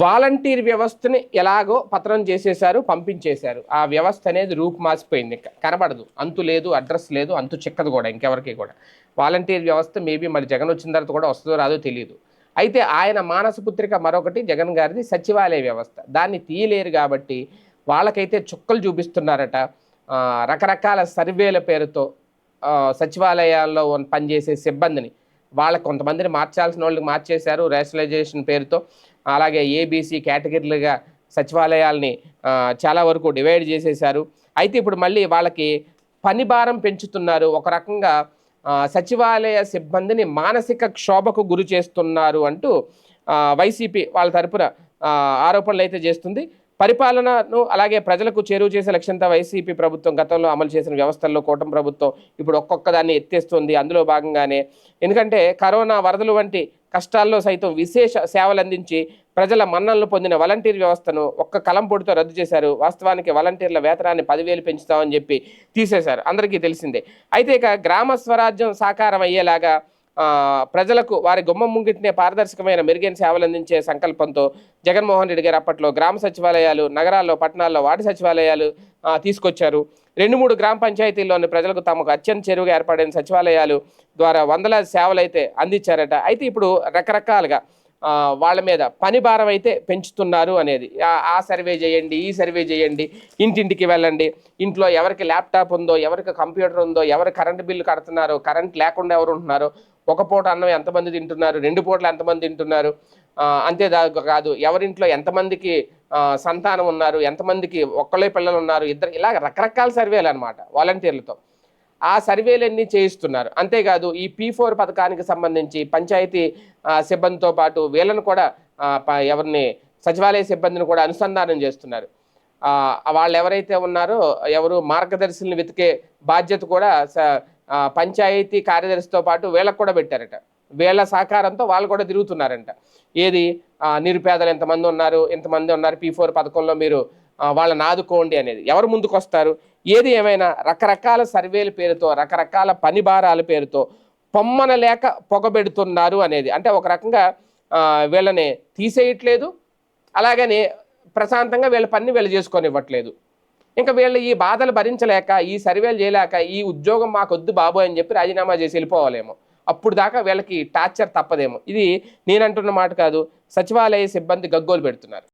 Volunteer వ్యవస్థని ఎలాగో పత్రం చేసేశారు పంపించేశారు. ఆ వ్యవస్థ అనేది రూపుమాసిపోయింది. కనబడదు. అంతు లేదు అడ్రస్ లేదు అంతు చిక్కదు కూడా ఇంకెవరికి కూడా. వాలంటీర్ వ్యవస్థ మేబీ మరి జగన్ వచ్చిన తర్వాత కూడా వస్తుందో రాదో తెలియదు అయితే ఆయన మానసపుత్రిక మరొకటి జగన్ గారిది సచివాలయ వ్యవస్థ. దాన్ని తీయలేరు కాబట్టి వాళ్ళకైతే చుక్కలు చూపిస్తున్నారట. రకరకాల సర్వేల పేరుతో సచివాలయాల్లో పనిచేసే సిబ్బందిని. వాళ్ళ కొంతమందిని మార్చాల్సిన వాళ్ళకి మార్చేశారు రేషనలైజేషన్ పేరుతో. అలాగే ఏబీసీ కేటగిరీలుగా సచివాలయాల్ని చాలా వరకు డివైడ్ చేసేశారు. అయితే ఇప్పుడు మళ్ళీ వాళ్ళకి పని భారం పెంచుతున్నారు. ఒక రకంగా సచివాలయ సిబ్బందిని మానసిక క్షోభకు గురి చేస్తున్నారు అంటూ వైసీపీ వాళ్ళ తరపున ఆరోపణలు అయితే చేస్తుంది. పరిపాలనను అలాగే ప్రజలకు చేరువ చేసే లక్ష్యంతో వైసీపీ ప్రభుత్వం గతంలో అమలు చేసిన వ్యవస్థల్లో కూటమి ప్రభుత్వం ఇప్పుడు ఒక్కొక్క దాన్ని ఎత్తేస్తుంది. అందులో భాగంగానే ఎందుకంటే కరోనా వరదలు వంటి కష్టాల్లో సైతం విశేష సేవలు అందించి ప్రజల మన్ననలు పొందిన వాలంటీర్ వ్యవస్థను ఒక్క కలంపొడితో రద్దు చేశారు. వాస్తవానికి వాలంటీర్ల వేతనాన్ని పదివేలు పెంచుతామని చెప్పి తీసేశారు. అందరికీ తెలిసిందే. అయితే ఇక గ్రామ స్వరాజ్యం సాకారం అయ్యేలాగా ప్రజలకు వారి గుమ్మం ముంగిటినే పారదర్శకమైన మెరుగైన సేవలు అందించే సంకల్పంతో జగన్మోహన్ రెడ్డి గారు అప్పట్లో గ్రామ సచివాలయాలు నగరాల్లో పట్టణాల్లో వార్డు సచివాలయాలు తీసుకొచ్చారు. రెండు మూడు గ్రామ పంచాయతీల్లోని ప్రజలకు తమకు అత్యంత చెరువుగా ఏర్పడిన సచివాలయాలు ద్వారా వందలాది సేవలు అయితే అందించారట. అయితే ఇప్పుడు రకరకాలుగా వాళ్ళ మీద పని భారం అయితే పెంచుతున్నారు అనేది. ఆ- సర్వే చేయండి ఈ సర్వే చేయండి ఇంటింటికి వెళ్ళండి. ఇంట్లో ఎవరికి ల్యాప్టాప్ ఉందో ఎవరికి కంప్యూటర్ ఉందో ఎవరు కరెంటు బిల్లు కడుతున్నారో కరెంట్ లేకుండా ఎవరు ఉంటున్నారో ఒక పూట అన్నం ఎంతమంది తింటున్నారు రెండు పూటలు ఎంతమంది తింటున్నారు అంతే కాదు. ఎవరింట్లో ఎంతమందికి సంతానం ఉన్నారు ఎంతమందికి ఒక్కలే పిల్లలు ఉన్నారు ఇద్దరు ఇలా రకరకాల సర్వేలు అనమాట వాలంటీర్లతో. ఆ సర్వేలన్నీ చేయిస్తున్నారు. అంతేకాదు ఈ పీ ఫోర్ పథకానికి సంబంధించి పంచాయతీ సిబ్బందితో పాటు వీళ్ళను కూడా ప- ఎవరిని సచివాలయ సిబ్బందిని కూడా అనుసంధానం చేస్తున్నారు. వాళ్ళు ఎవరైతే ఉన్నారో ఎవరు మార్గదర్శుల్ని వెతికే బాధ్యత కూడా స- పంచాయతీ కార్యదర్శితో పాటు వీళ్ళకు కూడా పెట్టారట. వీళ్ళ సహకారంతో వాళ్ళు కూడా తిరుగుతున్నారంట. ఏది? నిరుపేదలు ఎంతమంది ఉన్నారు? ఎంతమంది ఉన్నారు? పీ ఫోర్ పథకంలో మీరు వాళ్ళని ఆదుకోండి అనేది. ఎవరు ముందుకు వస్తారు ఏది ఏమైనా రకరకాల సర్వేల పేరుతో రకరకాల పని భారాల పేరుతో పొమ్మన లేక పొగబెడుతున్నారు అనేది. అంటే ఒక రకంగా వీళ్ళని తీసేయట్లేదు. అలాగని ప్రశాంతంగా వీళ్ళ పని వీళ్ళు చేసుకొని ఇవ్వట్లేదు ఇంకా వీళ్ళు ఈ బాధలు భరించలేక ఈ సర్వేలు చేయలేక ఈ ఉద్యోగం మాకు వద్దు బాబు అని చెప్పి రాజీనామా చేసి వెళ్ళిపోవాలేమో. అప్పుడు దాకా వీళ్ళకి టార్చర్ తప్పదేమో. ఇది నేనంటున్న మాట కాదు. సచివాలయ సిబ్బంది గగ్గోలు పెడుతున్నారు.